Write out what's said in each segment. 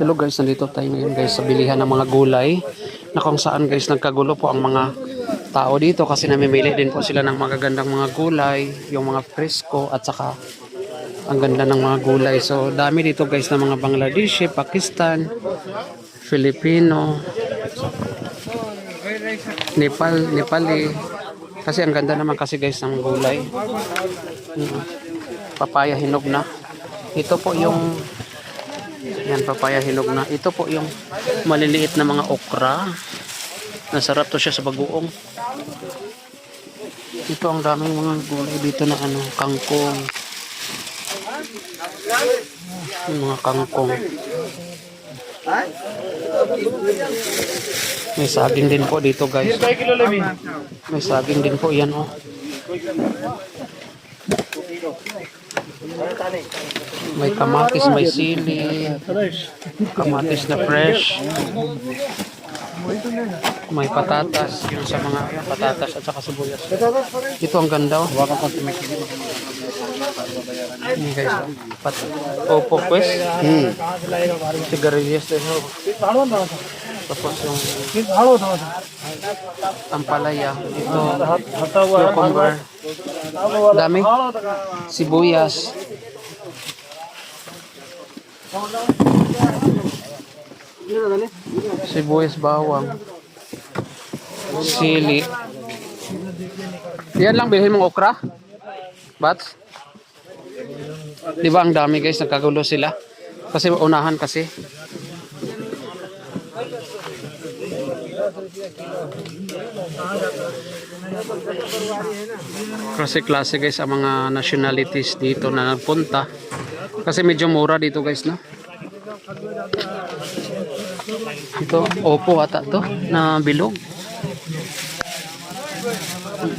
Hello guys, nandito tayo ngayon guys sa bilihan ng mga gulay na kung saan guys nagkagulo po ang mga tao dito kasi namimili din po sila ng magagandang mga gulay, yung mga presko at saka ang ganda ng mga gulay. So dami dito guys ng mga Bangladeshi, Pakistan, Filipino, Nepal, Nepali. Kasi ang ganda naman kasi guys ng gulay. Papaya hinog na. Ito po yung yan, papaya hinog na. Ito po yung maliliit na mga okra. Nasarap to siya sa bagoong. Ito ang daming mga gulay dito na ano, kangkong. Yung mga kangkong. May saging din po dito guys. May saging din po yan oh. May kamatis, may sili. Kamatis na fresh. May patatas. Yung sa mga patatas at saka sibuyas. Ito ang ganda oh. Ini guys. oh. Pat Opo pues. Hmm. Sigarilyas din oh. Tapos yung ampalaya. Ito. Cucumber. Dami. Sibuyas. Sibuyas bawang. Sili. Yan lang bilhin mong okra. Bats. Di ba ang dami guys, nagkagulo sila. Kasi unahan kasi. Kasi klase guys ang mga nationalities dito na nagpunta. Kasi medyo mura dito guys no. Ito, opo ata to na bilog.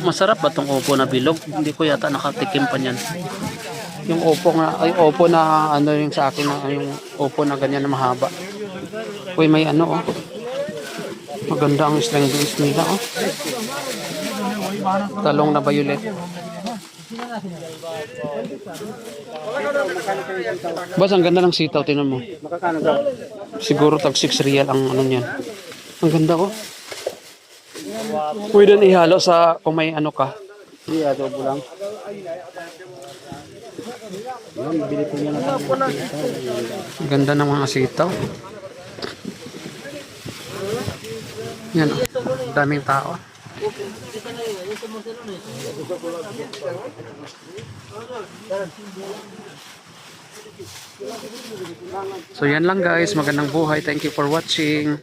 Masarap ba tong opo na bilog? Hindi ko yata nakatikim pa niyan. Yung opo nga, ay opo na ano yung sa akin na yung opo na ganyan na mahaba. Uy, may ano oh. Maganda ang string beans nila oh. Talong na violet. Bas, ang ganda ng sitaw, tinan mo. Siguro tag 6 real ang ano niyan. Ang ganda ko. Pwede na ihalo sa kung may ano ka. Iya, adobo lang. Ang ganda ng mga sitaw. Yan, oh. daming tao. So yan lang guys, magandang buhay. Thank you for watching.